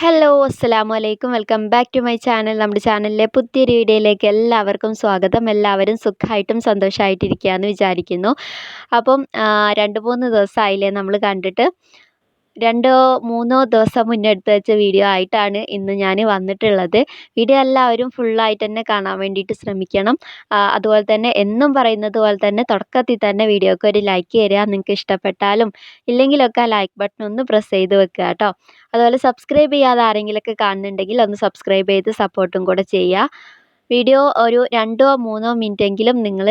Hello അസ്സാം വലൈക്കും welcome back to my channel നമ്മുടെ ചാനലിലെ പുതിയൊരു വീഡിയോയിലേക്ക് എല്ലാവർക്കും സ്വാഗതം. എല്ലാവരും സുഖമായിട്ടും സന്തോഷമായിട്ടിരിക്കുകയെന്ന് വിചാരിക്കുന്നു. അപ്പം രണ്ട് മൂന്ന് ദിവസമായില്ലേ നമ്മൾ കണ്ടിട്ട്. രണ്ടോ മൂന്നോ ദിവസം മുന്നേ എടുത്ത് വെച്ച വീഡിയോ ആയിട്ടാണ് ഇന്ന് ഞാൻ വന്നിട്ടുള്ളത്. വീഡിയോ എല്ലാവരും ഫുള്ളായിട്ട് തന്നെ കാണാൻ വേണ്ടിയിട്ട് ശ്രമിക്കണം. അതുപോലെ തന്നെ എന്നും പറയുന്നത് പോലെ തന്നെ തുടക്കത്തിൽ തന്നെ വീഡിയോക്ക് ഒരു ലൈക്ക് തരിക നിങ്ങൾക്ക് ഇഷ്ടപ്പെട്ടാലും ഇല്ലെങ്കിലൊക്കെ ആ ലൈക്ക് ബട്ടൺ ഒന്ന് പ്രസ് ചെയ്ത് വെക്കുക കേട്ടോ. അതുപോലെ സബ്സ്ക്രൈബ് ചെയ്യാതെ ആരെങ്കിലുമൊക്കെ കാണുന്നുണ്ടെങ്കിൽ ഒന്ന് സബ്സ്ക്രൈബ് ചെയ്ത് സപ്പോർട്ടും കൂടെ ചെയ്യുക. വീഡിയോ ഒരു രണ്ടോ മൂന്നോ മിനിറ്റ് എങ്കിലും നിങ്ങൾ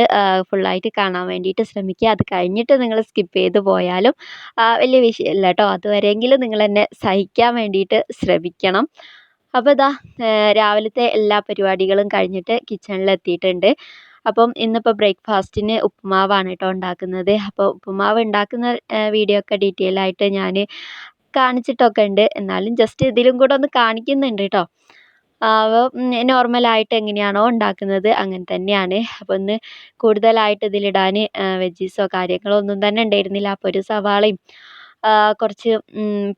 ഫുള്ളായിട്ട് കാണാൻ വേണ്ടിയിട്ട് ശ്രമിക്കുക. അത് കഴിഞ്ഞിട്ട് നിങ്ങൾ സ്കിപ്പ് ചെയ്ത് പോയാലും വലിയ വിഷയമല്ല കേട്ടോ അതുവരെയെങ്കിലും നിങ്ങൾ എന്നെ സഹിക്കാൻ വേണ്ടിയിട്ട് ശ്രമിക്കണം. അപ്പോൾ ഇതാ രാവിലത്തെ എല്ലാ പരിപാടികളും കഴിഞ്ഞിട്ട് കിച്ചണിൽ എത്തിയിട്ടുണ്ട് അപ്പം ഇന്നിപ്പോൾ ബ്രേക്ക്ഫാസ്റ്റിന് ഉപ്പുമാവാണ് കേട്ടോ ഉണ്ടാക്കുന്നത്. അപ്പോൾ ഉപ്പുമാവ് ഉണ്ടാക്കുന്ന വീഡിയോ ഒക്കെ ഡീറ്റെയിൽ ആയിട്ട് ഞാൻ കാണിച്ചിട്ടൊക്കെ ഉണ്ട് എന്നാലും ജസ്റ്റ് ഇതിലും കൂടെ ഒന്ന് കാണിക്കുന്നുണ്ട് കേട്ടോ നോർമലായിട്ട് എങ്ങനെയാണോ ഉണ്ടാക്കുന്നത് അങ്ങനെ തന്നെയാണ്. അപ്പോൾ ഒന്ന് കൂടുതലായിട്ട് ഇതിലിടാൻ വെജീസോ കാര്യങ്ങളോ ഒന്നും തന്നെ ഉണ്ടായിരുന്നില്ല. അപ്പോൾ ഒരു സവാളയും കുറച്ച്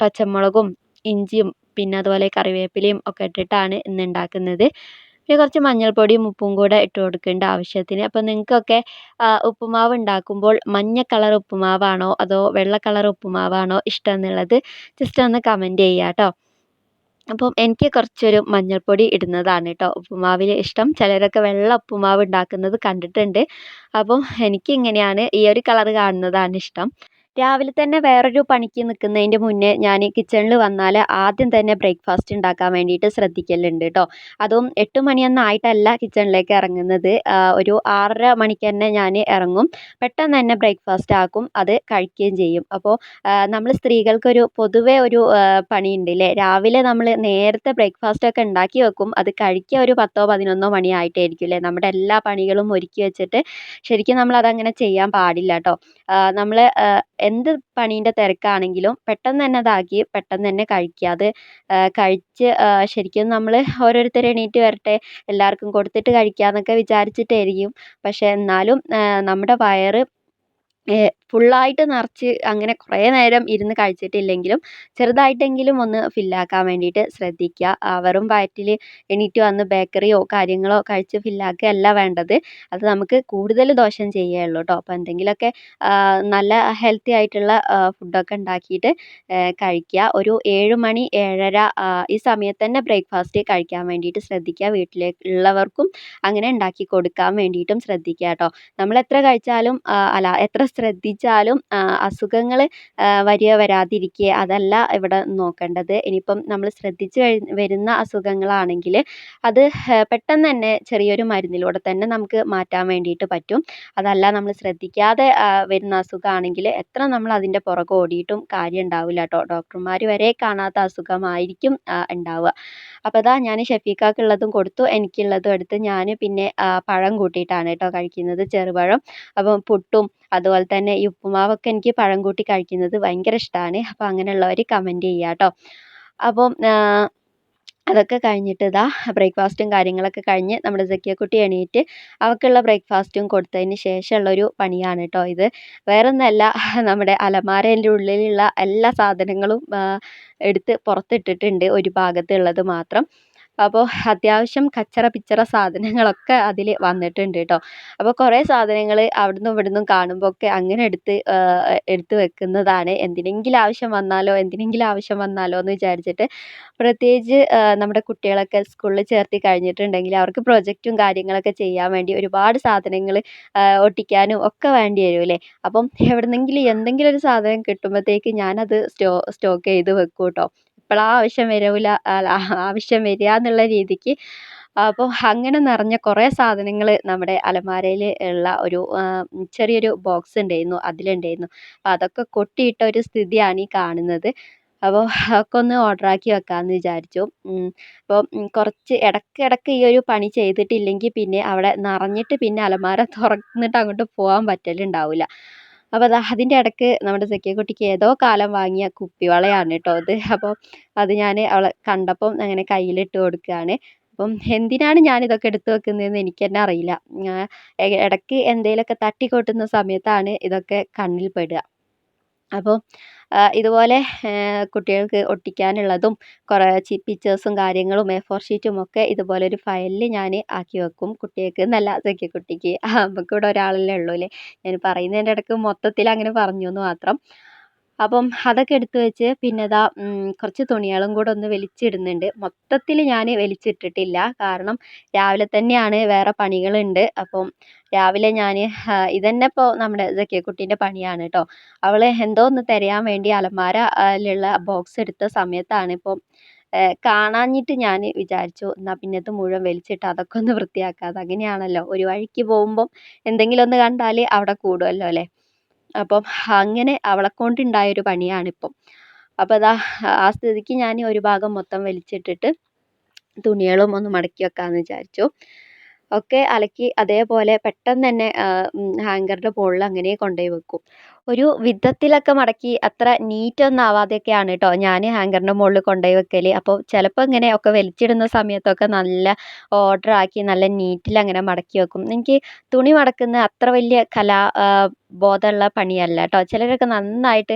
പച്ചമുളകും ഇഞ്ചിയും പിന്നെ അതുപോലെ കറിവേപ്പിലയും ഒക്കെ ഇട്ടിട്ടാണ് ഇന്ന് ഉണ്ടാക്കുന്നത്. പിന്നെ കുറച്ച് മഞ്ഞൾപ്പൊടിയും ഉപ്പും കൂടെ ഇട്ട് കൊടുക്കേണ്ട ആവശ്യത്തിന്. അപ്പോൾ നിങ്ങൾക്കൊക്കെ ഉപ്പുമാവ് ഉണ്ടാക്കുമ്പോൾ മഞ്ഞ കളർ ഉപ്പുമാവാണോ അതോ വെള്ള കളർ ഉപ്പുമാവാണോ ഇഷ്ടം എന്നുള്ളത് ജസ്റ്റ് ഒന്ന് കമന്റ് ചെയ്യുക കേട്ടോ അപ്പം എനിക്ക് കുറച്ചൊരു മഞ്ഞൾപ്പൊടി ഇടുന്നതാണ് കേട്ടോ ഉപ്പുമാവിൽ ഇഷ്ടം. ചിലരൊക്കെ വെള്ള ഉപ്പുമാവ് ഉണ്ടാക്കുന്നത് കണ്ടിട്ടുണ്ട്. അപ്പം എനിക്കിങ്ങനെയാണ് ഈ ഒരു കളർ കാണുന്നതാണ് ഇഷ്ടം. രാവിലെ തന്നെ വേറൊരു പണിക്ക് നിൽക്കുന്നതിന്റെ മുന്നേ ഞാൻ കിച്ചണിൽ വന്നാൽ ആദ്യം തന്നെ ബ്രേക്ക്ഫാസ്റ്റ് ഉണ്ടാക്കാൻ വേണ്ടിയിട്ട് ശ്രദ്ധിക്കലുണ്ട് കേട്ടോ അതും എട്ട് മണിയൊന്നും ആയിട്ടല്ല കിച്ചണിലേക്ക് ഇറങ്ങുന്നത്. ഒരു ആറര മണിക്ക് തന്നെ ഞാൻ ഇറങ്ങും. പെട്ടെന്ന് തന്നെ ബ്രേക്ക്ഫാസ്റ്റ് ആക്കും അത് കഴിക്കുകയും ചെയ്യും. അപ്പോൾ നമ്മൾ സ്ത്രീകൾക്കൊരു പൊതുവേ ഒരു പണിയുണ്ട് അല്ലേ രാവിലെ നമ്മൾ നേരത്തെ ബ്രേക്ക്ഫാസ്റ്റ് ഒക്കെ ഉണ്ടാക്കി വെക്കും. അത് കഴിക്കുക ഒരു പത്തോ പതിനൊന്നോ മണി ആയിട്ടായിരിക്കും അല്ലേ നമ്മുടെ എല്ലാ പണികളും ഒരുക്കി വെച്ചിട്ട് ശരിക്കും നമ്മൾ അതങ്ങനെ ചെയ്യാൻ പാടില്ല കേട്ടോ നമ്മൾ എന്ത് പണീന്റെ തിരക്കാണെങ്കിലും പെട്ടെന്ന് തന്നെ അതാക്കി പെട്ടെന്ന് തന്നെ കഴിക്കുക. അത് കഴിച്ച് ശരിക്കും നമ്മൾ ഓരോരുത്തർ എണീറ്റ് വരട്ടെ എല്ലാവർക്കും കൊടുത്തിട്ട് കഴിക്കാം കഴിക്കാമെന്നൊക്കെ വിചാരിച്ചിട്ടായിരിക്കും. പക്ഷേ എന്നാലും നമ്മുടെ വയറ് ഫുള്ളായിട്ട് നിറച്ച് അങ്ങനെ കുറേ നേരം ഇരുന്ന് കഴിച്ചിട്ടില്ലെങ്കിലും ചെറുതായിട്ടെങ്കിലും ഒന്ന് ഫില്ലാക്കാൻ വേണ്ടിയിട്ട് ശ്രദ്ധിക്കുക. വെറും വയറ്റിൽ എണീറ്റ് വന്ന് ബേക്കറിയോ കാര്യങ്ങളോ കഴിച്ച് ഫില്ലാക്കുകയല്ല വേണ്ടത്. അത് നമുക്ക് കൂടുതൽ ദോഷം ചെയ്യുകയുള്ളൂ കേട്ടോ അപ്പോൾ എന്തെങ്കിലുമൊക്കെ നല്ല ഹെൽത്തി ആയിട്ടുള്ള ഫുഡൊക്കെ ഉണ്ടാക്കിയിട്ട് കഴിക്കുക. ഒരു ഏഴ് മണി ഏഴര ഈ സമയത്ത് തന്നെ ബ്രേക്ക്ഫാസ്റ്റ് കഴിക്കാൻ വേണ്ടിയിട്ട് ശ്രദ്ധിക്കുക. വീട്ടിലുള്ളവർക്കും അങ്ങനെ ഉണ്ടാക്കി കൊടുക്കാൻ വേണ്ടിയിട്ടും ശ്രദ്ധിക്കുക കേട്ടോ നമ്മൾ എത്ര കഴിച്ചാലും അല്ല എത്ര ശ്രദ്ധിച്ചാലും അസുഖങ്ങൾ വരിക വരാതിരിക്കുക അതല്ല ഇവിടെ നോക്കേണ്ടത്. ഇനിയിപ്പം നമ്മൾ ശ്രദ്ധിച്ച് വരുന്ന അസുഖങ്ങളാണെങ്കിൽ അത് പെട്ടെന്ന് തന്നെ ചെറിയൊരു മരുന്നിലൂടെ തന്നെ നമുക്ക് മാറ്റാൻ വേണ്ടിയിട്ട് പറ്റും. അതല്ല നമ്മൾ ശ്രദ്ധിക്കാതെ വരുന്ന അസുഖമാണെങ്കിൽ എത്ര നമ്മൾ അതിന്റെ പുറകെ ഓടിയിട്ടും കാര്യം ഉണ്ടാവില്ല കേട്ടോ. ഡോക്ടർമാർ വരെ കാണാത്ത അസുഖമായിരിക്കും ഉണ്ടാവുക. അപ്പോൾ അതാ ഞാൻ ഷഫീഖാക്കുള്ളതും കൊടുത്തു എനിക്കുള്ളതും എടുത്ത് ഞാൻ പിന്നെ പഴം കൂട്ടിയിട്ടാണ് കേട്ടോ കഴിക്കുന്നത് ചെറുപഴം. അപ്പം പുട്ടും അതുപോലെ തന്നെ ഈ ഉപ്പുമാവൊക്കെ എനിക്ക് പഴം കൂട്ടി കഴിക്കുന്നത് ഭയങ്കര ഇഷ്ടമാണ് അപ്പോൾ അങ്ങനെയുള്ളവർ കമന്റ് ചെയ്യുക കേട്ടോ അപ്പം അതൊക്കെ കഴിഞ്ഞിട്ട് ഇതാ ബ്രേക്ക്ഫാസ്റ്റും കാര്യങ്ങളൊക്കെ കഴിഞ്ഞ് നമ്മുടെ സക്കിയക്കുട്ടി എണീറ്റ് അവൾക്കുള്ള ബ്രേക്ക്ഫാസ്റ്റും കൊടുത്തതിന് ശേഷമുള്ളൊരു പണിയാണ് കേട്ടോ ഇത്. വേറൊന്നല്ല നമ്മുടെ അലമാരേന്റെ ഉള്ളിലുള്ള എല്ലാ സാധനങ്ങളും എടുത്ത് പുറത്തിട്ടിട്ടുണ്ട് ഒരു ഭാഗത്തുള്ളത് മാത്രം. അപ്പോൾ അത്യാവശ്യം കച്ചറ പിച്ചറ സാധനങ്ങളൊക്കെ അതിൽ വന്നിട്ടുണ്ട് കേട്ടോ അപ്പോൾ കുറേ സാധനങ്ങൾ അവിടുന്നും ഇവിടുന്നും കാണുമ്പോൾ ഒക്കെ അങ്ങനെ എടുത്ത് എടുത്ത് വെക്കുന്നതാണ്. എന്തിനെങ്കിലും ആവശ്യം വന്നാലോ എന്തിനെങ്കിലും ആവശ്യം വന്നാലോ എന്ന് വിചാരിച്ചിട്ട് പ്രത്യേകിച്ച് നമ്മുടെ കുട്ടികളൊക്കെ സ്കൂളിൽ ചേർത്തി കഴിഞ്ഞിട്ടുണ്ടെങ്കിൽ അവർക്ക് പ്രൊജക്റ്റും കാര്യങ്ങളൊക്കെ ചെയ്യാൻ വേണ്ടി ഒരുപാട് സാധനങ്ങൾ ഒട്ടിക്കാനും ഒക്കെ വേണ്ടി വരും അല്ലേ അപ്പം എവിടുന്നെങ്കിലും എന്തെങ്കിലും ഒരു സാധനം കിട്ടുമ്പോഴത്തേക്ക് ഞാനത് സ്റ്റോ സ്റ്റോക്ക് ചെയ്ത് വെക്കും കേട്ടോ എപ്പോഴാണ് ആവശ്യം വരില്ല ആവശ്യം വരിക എന്നുള്ള രീതിക്ക്. അപ്പോൾ അങ്ങനെ നിറഞ്ഞ കുറേ സാധനങ്ങൾ നമ്മുടെ അലമാരയിൽ ഉള്ള ഒരു ചെറിയൊരു ബോക്സ് ഉണ്ടായിരുന്നു അതിലുണ്ടായിരുന്നു. അപ്പോൾ അതൊക്കെ കൊട്ടിയിട്ട ഒരു സ്ഥിതിയാണ് ഈ കാണുന്നത്. അപ്പോൾ അതൊക്കെ ഒന്ന് ഓർഡറാക്കി വെക്കാമെന്ന് വിചാരിച്ചു. അപ്പോൾ കുറച്ച് ഇടയ്ക്ക് ഈ ഒരു പണി ചെയ്തിട്ടില്ലെങ്കിൽ പിന്നെ അവിടെ നിറഞ്ഞിട്ട് പിന്നെ അലമാര തുറന്നിട്ട് അങ്ങോട്ട് പോകാൻ പറ്റലുണ്ടാവില്ല അപ്പോൾ അത് അതിന്റെ ഇടയ്ക്ക് നമ്മുടെ കുട്ടിക്ക് ഏതോ കാലം വാങ്ങിയ കുപ്പിവളയാണ് കേട്ടോ അത്. അപ്പോൾ അത് ഞാൻ അവളെ കണ്ടപ്പം അങ്ങനെ കയ്യിലിട്ട് കൊടുക്കുകയാണ് അപ്പം എന്തിനാണ് ഞാൻ ഇതൊക്കെ എടുത്തു വെക്കുന്നതെന്ന് എനിക്ക് തന്നെ അറിയില്ല. ഇടയ്ക്ക് എന്തെങ്കിലുമൊക്കെ തട്ടി കൊട്ടുന്ന സമയത്താണ് ഇതൊക്കെ കണ്ണിൽ പെടുക. അപ്പോൾ ഇതുപോലെ കുട്ടികൾക്ക് ഒട്ടിക്കാനുള്ളതും കുറേ പിക്ചേഴ്സും കാര്യങ്ങളും എ ഫോർ ഷീറ്റും ഒക്കെ ഇതുപോലെ ഒരു ഫയലിൽ ഞാൻ ആക്കി വെക്കും. കുട്ടികൾക്ക് എന്നല്ല കുട്ടിക്ക്. നമുക്കിവിടെ ഒരാളല്ലേ ഉള്ളൂ അല്ലേ ഞാൻ പറയുന്നതിന്റെ ഇടയ്ക്ക് മൊത്തത്തിൽ അങ്ങനെ പറഞ്ഞു എന്ന് മാത്രം. അപ്പം അതൊക്കെ എടുത്ത് വെച്ച് പിന്നെ ഇതാ കുറച്ച് തുണികളും കൂടെ ഒന്ന് വലിച്ചിടുന്നുണ്ട്. മൊത്തത്തിൽ ഞാൻ വലിച്ചിട്ടിട്ടില്ല. കാരണം രാവിലെ തന്നെയാണ് വേറെ പണികളുണ്ട്. അപ്പം രാവിലെ ഞാൻ ഇതന്നെ ഇപ്പോൾ നമ്മുടെ കുട്ടീന്റെ പണിയാണ് കേട്ടോ അവൾ എന്തോ ഒന്ന് തിരയാൻ വേണ്ടി അലമാരയിലുള്ള ബോക്സ് എടുത്ത സമയത്താണ് ഇപ്പോൾ കാണാഞ്ഞിട്ട് ഞാൻ വിചാരിച്ചു എന്നാൽ പിന്നെ ഇത് മുഴുവൻ വലിച്ചിട്ട് അതൊക്കെ ഒന്ന് വൃത്തിയാക്കാം അതങ്ങനെയാണല്ലോ ഒരു വഴിക്ക് പോകുമ്പം എന്തെങ്കിലും ഒന്ന് കണ്ടാൽ അവിടെ കൂടുമല്ലോ അല്ലേ? അപ്പം അങ്ങനെ അവളെ കൊണ്ടുണ്ടായ ഒരു പണിയാണ് പണിയാണിപ്പം. അപ്പം അതാ ആ സ്ഥിതിക്ക് ഞാൻ ഒരു ഭാഗം മൊത്തം വലിച്ചിട്ടിട്ട് തുണികളും ഒന്ന് മടക്കി വെക്കാമെന്ന് വിചാരിച്ചു. ഒക്കെ അലക്കി അതേപോലെ പെട്ടെന്ന് തന്നെ ഹാങ്കറിന്റെ മുകളിൽ അങ്ങനെ കൊണ്ടുപോയി വെക്കും. ഒരു വിധത്തിലൊക്കെ മടക്കി അത്ര നീറ്റൊന്നും ആവാതെയൊക്കെയാണ് കേട്ടോ ഞാൻ ഹാങ്കറിന്റെ മുകളിൽ കൊണ്ടുപോയി വെക്കൽ അപ്പോൾ ചിലപ്പോൾ ഇങ്ങനെ ഒക്കെ വലിച്ചിടുന്ന സമയത്തൊക്കെ നല്ല ഓർഡർ ആക്കി നല്ല നീറ്റിൽ അങ്ങനെ മടക്കി വെക്കും. എനിക്ക് തുണി മടക്കുന്ന അത്ര വലിയ കലാ ബോധമുള്ള പണിയല്ല കേട്ടോ ചിലരൊക്കെ നന്നായിട്ട്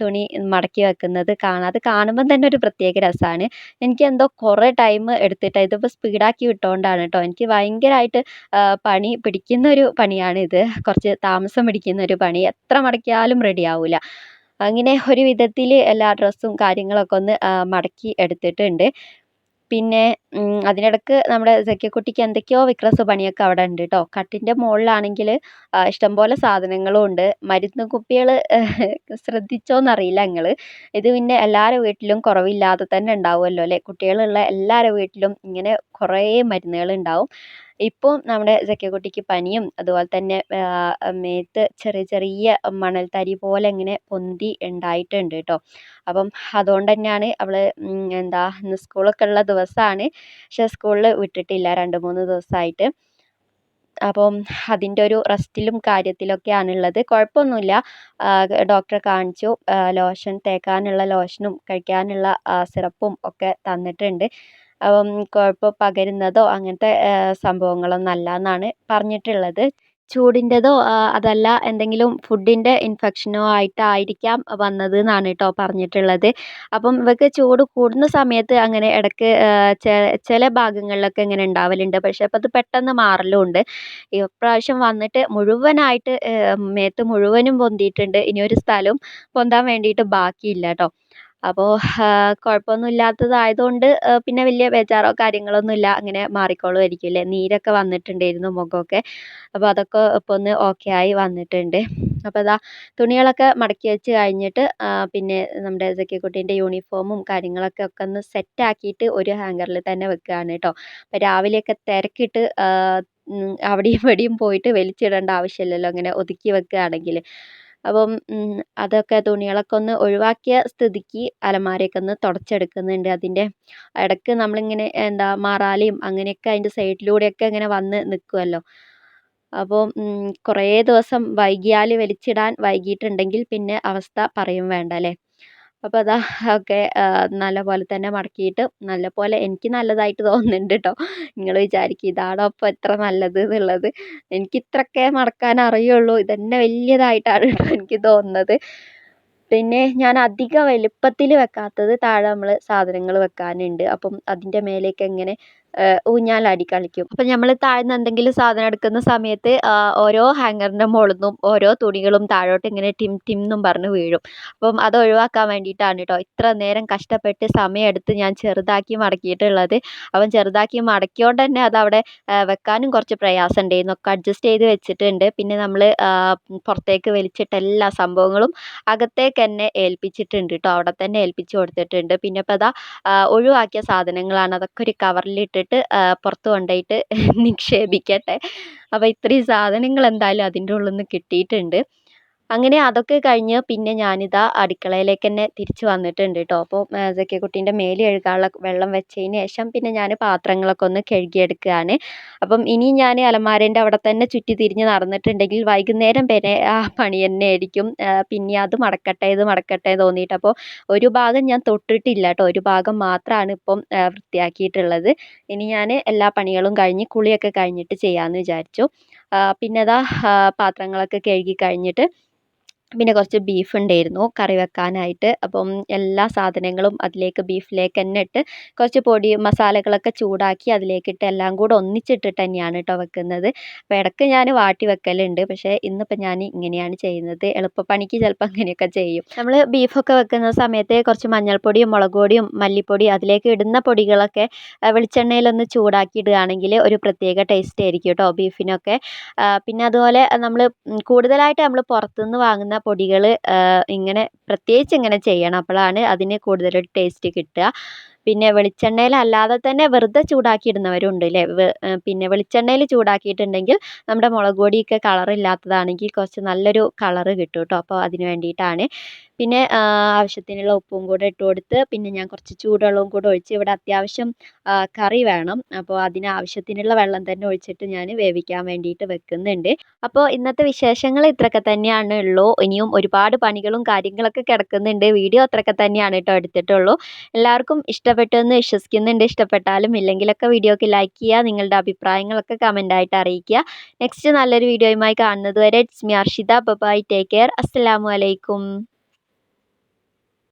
തുണി മടക്കി വെക്കുന്നത് കാണാം. അത് കാണുമ്പം തന്നെ ഒരു പ്രത്യേക രസമാണ് എനിക്ക് എന്തോ കുറേ ടൈം എടുത്തിട്ട് ഇതിപ്പോൾ സ്പീഡാക്കി വിട്ടുകൊണ്ടാണ് കേട്ടോ എനിക്ക് ഭയങ്കരമായിട്ട് പണി പിടിക്കുന്ന ഒരു പണിയാണ് ഇത് കുറച്ച് താമസം പിടിക്കുന്ന ഒരു പണി. എത്ര മടക്കിയാലും റെഡി ആവില്ല അങ്ങനെ ഒരു വിധത്തിൽ എല്ലാ ഡ്രസ്സും കാര്യങ്ങളൊക്കെ ഒന്ന് മടക്കി എടുത്തിട്ടുണ്ട്. പിന്നെ അതിനിടക്ക് നമ്മുടെ സഖ്യക്കുട്ടിക്ക് എന്തൊക്കെയോ വിക്രസ് പണിയൊക്കെ അവിടെ ഉണ്ട് കേട്ടോ കട്ടിന്റെ മുകളിലാണെങ്കിൽ ഇഷ്ടംപോലെ സാധനങ്ങളും ഉണ്ട്. മരുന്ന് കുപ്പികൾ ശ്രദ്ധിച്ചോന്നറിയില്ല നിങ്ങൾ ഇത് പിന്നെ എല്ലാവരുടെ വീട്ടിലും കുറവില്ലാതെ തന്നെ ഉണ്ടാവുമല്ലോ അല്ലേ? കുട്ടികളുള്ള എല്ലാവരുടെ വീട്ടിലും ഇങ്ങനെ കുറേ മരുന്നുകൾ ഉണ്ടാവും. ഇപ്പോൾ നമ്മുടെ സഖ്യക്കുട്ടിക്ക് പനിയും അതുപോലെ തന്നെ മേത്ത് ചെറിയ ചെറിയ മണൽത്തരി പോലെ ഇങ്ങനെ പൊന്തി ഉണ്ടായിട്ടുണ്ട് കേട്ടോ. അപ്പം അതുകൊണ്ട് തന്നെയാണ് അവൾ എന്താ ഇന്ന് സ്കൂളൊക്കെ ഉള്ള ദിവസമാണ്. പക്ഷേ സ്കൂളിൽ വിട്ടിട്ടില്ല രണ്ട് മൂന്ന് ദിവസമായിട്ട്. അപ്പം അതിന്റെ ഒരു റെസ്റ്റിലും കാര്യത്തിലൊക്കെയാണുള്ളത്. കുഴപ്പമൊന്നുമില്ല. ഡോക്ടറെ കാണിച്ചു. ലോഷൻ തേക്കാനുള്ള ലോഷനും കഴിക്കാനുള്ള സിറപ്പും ഒക്കെ തന്നിട്ടുണ്ട്. കുഴപ്പം പകരുന്നതോ അങ്ങനത്തെ സംഭവങ്ങളൊന്നും അല്ല എന്നാണ് പറഞ്ഞിട്ടുള്ളത്. ചൂടിന്റെതോ അതല്ല എന്തെങ്കിലും ഫുഡിന്റെ ഇൻഫെക്ഷനോ ആയിട്ടായിരിക്കാം വന്നത് എന്നാണ് കേട്ടോ പറഞ്ഞിട്ടുള്ളത്. അപ്പം ഇവക്ക് ചൂട് കൂടുന്ന സമയത്ത് അങ്ങനെ ഇടയ്ക്ക് ചില ഭാഗങ്ങളിലൊക്കെ ഇങ്ങനെ ഉണ്ടാവലുണ്ട്. പക്ഷേ അപ്പോൾ അത് പെട്ടെന്ന് മാറലുമുണ്ട്. ഇപ്രാവശ്യം വന്നിട്ട് മുഴുവനായിട്ട് മേത്ത് മുഴുവനും പൊന്തിയിട്ടുണ്ട്. ഇനി ഒരു സ്ഥലവും പൊന്താൻ വേണ്ടിയിട്ട് ബാക്കിയില്ല കേട്ടോ. അപ്പോൾ കുഴപ്പമൊന്നും ഇല്ലാത്തതായതുകൊണ്ട് പിന്നെ വലിയ ബേജാറോ കാര്യങ്ങളൊന്നുമില്ല. അങ്ങനെ മാറിക്കോളുമായിരിക്കും അല്ലേ? നീരൊക്കെ വന്നിട്ടുണ്ടായിരുന്നു മുഖമൊക്കെ. അപ്പോൾ അതൊക്കെ ഇപ്പോൾ ഒന്ന് ഓക്കെ ആയി വന്നിട്ടുണ്ട്. അപ്പോൾ അതാ തുണികളൊക്കെ മടക്കി വെച്ച് കഴിഞ്ഞിട്ട് പിന്നെ നമ്മുടെ സക്കിക്കുട്ടീന്റെ യൂണിഫോമും കാര്യങ്ങളൊക്കെ ഒക്കെ ഒന്ന് സെറ്റാക്കിയിട്ട് ഒരു ഹാങ്കറിൽ തന്നെ വെക്കുകയാണ് കേട്ടോ. അപ്പോൾ രാവിലെയൊക്കെ തിരക്കിട്ട് അവിടെയും ഇവിടെയും പോയിട്ട് വലിച്ചിടേണ്ട ആവശ്യമില്ലല്ലോ. അങ്ങനെ ഒതുക്കി വെക്കുകയാണെങ്കിൽ. അപ്പം അതൊക്കെ തുണികളൊക്കെ ഒന്ന് ഒഴിവാക്കിയ സ്ഥിതിക്ക് അലമാരയൊക്കെ ഒന്ന് തുടച്ചെടുക്കുന്നുണ്ട്. അതിന്റെ ഇടയ്ക്ക് നമ്മളിങ്ങനെ എന്താ മറാലയും അങ്ങനെയൊക്കെ അതിന്റെ സൈഡിലൂടെയൊക്കെ ഇങ്ങനെ വന്ന് നിൽക്കുമല്ലോ അപ്പോൾ കുറേ ദിവസം വൈകിയാൽ വലിച്ചിടാൻ വൈകിയിട്ടുണ്ടെങ്കിൽ പിന്നെ അവസ്ഥ പറയും വേണ്ട അല്ലേ? അപ്പോൾ അതാ ഒക്കെ നല്ലപോലെ തന്നെ മടക്കിയിട്ട് നല്ലപോലെ എനിക്ക് നല്ലതായിട്ട് തോന്നുന്നുണ്ട് കേട്ടോ നിങ്ങൾ വിചാരിക്കും ഇതാണോ അപ്പോൾ ഇത്ര നല്ലത് എന്നുള്ളത്. എനിക്ക് ഇത്രയൊക്കെ മടക്കാൻ അറിയുള്ളൂ. ഇതന്നെ വലിയതായിട്ടാണ് കേട്ടോ എനിക്ക് തോന്നുന്നത്. പിന്നെ ഞാൻ അധിക വലുപ്പത്തിൽ വെക്കാത്തത് താഴെ നമ്മൾ സാധനങ്ങൾ വെക്കാനുണ്ട്. അപ്പം അതിന്റെ മേലേക്ക് ഇങ്ങനെ ഊഞ്ഞാലാടി കളിക്കും അപ്പം നമ്മൾ താഴ്ന്ന് എന്തെങ്കിലും സാധനം എടുക്കുന്ന സമയത്ത് ഓരോ ഹാങ്ങറിന്റെ മുകളിൽ നിന്നും ഓരോ തുണികളും താഴോട്ട് ഇങ്ങനെ ടിം ടിം എന്നും പറഞ്ഞ് വീഴും. അപ്പം അത് ഒഴിവാക്കാൻ വേണ്ടിയിട്ടാണ് കേട്ടോ ഇത്ര നേരം കഷ്ടപ്പെട്ട് സമയമെടുത്ത് ഞാൻ ചെറുതാക്കി മടക്കിയിട്ടുള്ളത്. അപ്പം ചെറുതാക്കി മടക്കിയോണ്ട് തന്നെ അതവിടെ വെക്കാനും കുറച്ച് പ്രയാസം ഉണ്ടായിരുന്നു ഒക്കെ അഡ്ജസ്റ്റ് ചെയ്ത് വെച്ചിട്ടുണ്ട്. പിന്നെ നമ്മൾ പുറത്തേക്ക് വലിച്ചിട്ട് എല്ലാ സംഭവങ്ങളും അകത്തേക്ക് തന്നെ ഏൽപ്പിച്ചിട്ടുണ്ട് കേട്ടോ അവിടെ തന്നെ ഏൽപ്പിച്ച് കൊടുത്തിട്ടുണ്ട്. പിന്നെ ഇപ്പം അതാ ഒഴിവാക്കിയ സാധനങ്ങളാണ്. അതൊക്കെ ഒരു കവറിലിട്ടിട്ട് എടുത്തിട്ട് പുറത്ത് കൊണ്ടുപോയിട്ട് നിക്ഷേപിക്കട്ടെ. അപ്പോൾ ഇത്രയും സാധനങ്ങൾ എന്തായാലും അതിന്റെ ഉള്ളിൽ നിന്ന് കിട്ടിയിട്ടുണ്ട്. അങ്ങനെ അതൊക്കെ കഴിഞ്ഞ് പിന്നെ ഞാനിതാ അടുക്കളയിലേക്ക് തന്നെ തിരിച്ച് വന്നിട്ടുണ്ട് കേട്ടോ അപ്പോൾ സക്കിയക്കുട്ടീന്റെ മേൽ കഴുകാനുള്ള വെള്ളം വെച്ചതിന് ശേഷം പിന്നെ ഞാൻ പാത്രങ്ങളൊക്കെ ഒന്ന് കഴുകിയെടുക്കുകയാണ് അപ്പം ഇനി ഞാൻ അലമാരേന്റെ അവിടെ തന്നെ ചുറ്റി തിരിഞ്ഞ് നടന്നിട്ടുണ്ടെങ്കിൽ വൈകുന്നേരം വരെ ആ പണി തന്നെ ആയിരിക്കും. പിന്നെ അത് മടക്കട്ടെ ഇത് മടക്കട്ടെ തോന്നിയിട്ട്. അപ്പോൾ ഒരു ഭാഗം ഞാൻ തൊട്ടിട്ടില്ല കേട്ടോ ഒരു ഭാഗം മാത്രമാണ് ഇപ്പം വൃത്തിയാക്കിയിട്ടുള്ളത്. ഇനി ഞാൻ എല്ലാ പണികളും കഴിഞ്ഞ് കുളിയൊക്കെ കഴിഞ്ഞിട്ട് ചെയ്യാമെന്ന് വിചാരിച്ചു. പിന്നെ അതാ പാത്രങ്ങളൊക്കെ കഴുകി കഴിഞ്ഞിട്ട് പിന്നെ കുറച്ച് ബീഫ് ഉണ്ടായിരുന്നു കറി വെക്കാനായിട്ട്. അപ്പം എല്ലാ സാധനങ്ങളും അതിലേക്ക് ബീഫിലേക്ക് തന്നെ ഇട്ട് കുറച്ച് പൊടി മസാലകളൊക്കെ ചൂടാക്കി അതിലേക്കിട്ട് എല്ലാം കൂടെ ഒന്നിച്ചിട്ടിട്ട് തന്നെയാണ് കേട്ടോ വെക്കുന്നത്. അപ്പോൾ ഇടയ്ക്ക് ഞാൻ വാട്ടി വെക്കലുണ്ട് പക്ഷേ ഇന്നിപ്പോൾ ഞാൻ ഇങ്ങനെയാണ് ചെയ്യുന്നത്. എളുപ്പപ്പണിക്ക് ചിലപ്പോൾ അങ്ങനെയൊക്കെ ചെയ്യും. നമ്മൾ ബീഫൊക്കെ വെക്കുന്ന സമയത്ത് കുറച്ച് മഞ്ഞൾപ്പൊടിയും മുളക് പൊടിയും മല്ലിപ്പൊടി അതിലേക്ക് ഇടുന്ന പൊടികളൊക്കെ വെളിച്ചെണ്ണയിലൊന്ന് ചൂടാക്കി ഇടുകയാണെങ്കിൽ ഒരു പ്രത്യേക ടേസ്റ്റ് ആയിരിക്കും കേട്ടോ ബീഫിനൊക്കെ പിന്നെ അതുപോലെ നമ്മൾ കൂടുതലായിട്ട് നമ്മൾ പുറത്തുനിന്ന് വാങ്ങുന്ന പൊടികൾ ഇങ്ങനെ പ്രത്യേകിച്ച് ഇങ്ങനെ ചെയ്യണം. അപ്പോഴാണ് അതിന് കൂടുതൽ ടേസ്റ്റ് കിട്ടുക. പിന്നെ വെളിച്ചെണ്ണയിൽ അല്ലാതെ തന്നെ വെറുതെ ചൂടാക്കിയിടുന്നവരുണ്ട് അല്ലേ പിന്നെ വെളിച്ചെണ്ണയിൽ ചൂടാക്കിയിട്ടുണ്ടെങ്കിൽ നമ്മുടെ മുളക് പൊടിയൊക്കെ കളറില്ലാത്തതാണെങ്കിൽ കുറച്ച് നല്ലൊരു കളറ് കിട്ടും കേട്ടോ അപ്പോൾ അതിന് വേണ്ടിയിട്ടാണ് പിന്നെ ആവശ്യത്തിനുള്ള ഉപ്പും കൂടെ ഇട്ട് കൊടുത്ത് പിന്നെ ഞാൻ കുറച്ച് ചൂടുവെള്ളവും കൂടെ ഒഴിച്ച് ഇവിടെ അത്യാവശ്യം കറി വേണം. അപ്പോൾ അതിന് ആവശ്യത്തിനുള്ള വെള്ളം തന്നെ ഒഴിച്ചിട്ട് ഞാൻ വേവിക്കാൻ വേണ്ടിയിട്ട് വെക്കുന്നുണ്ട്. അപ്പോൾ ഇന്നത്തെ വിശേഷങ്ങൾ ഇത്രയൊക്കെ തന്നെയാണ് ഉള്ളൂ. ഇനിയും ഒരുപാട് പണികളും കാര്യങ്ങളൊക്കെ കിടക്കുന്നുണ്ട്. വീഡിയോ അത്രയൊക്കെ തന്നെയാണ് കേട്ടോ എടുത്തിട്ടുള്ളൂ. എല്ലാവർക്കും ഇഷ്ടപ്പെട്ടു എന്ന് വിശ്വസിക്കുന്നുണ്ട്. ഇഷ്ടപ്പെട്ടാലും ഇല്ലെങ്കിലൊക്കെ വീഡിയോക്ക് ലൈക്ക് ചെയ്യുക നിങ്ങളുടെ അഭിപ്രായങ്ങളൊക്കെ കമന്റായിട്ട് അറിയിക്കുക. നെക്സ്റ്റ് നല്ലൊരു വീഡിയോയുമായി കാണുന്നത് വരെ it's me Arshitha. Bye take care അസ്സലാമു അലൈക്കും.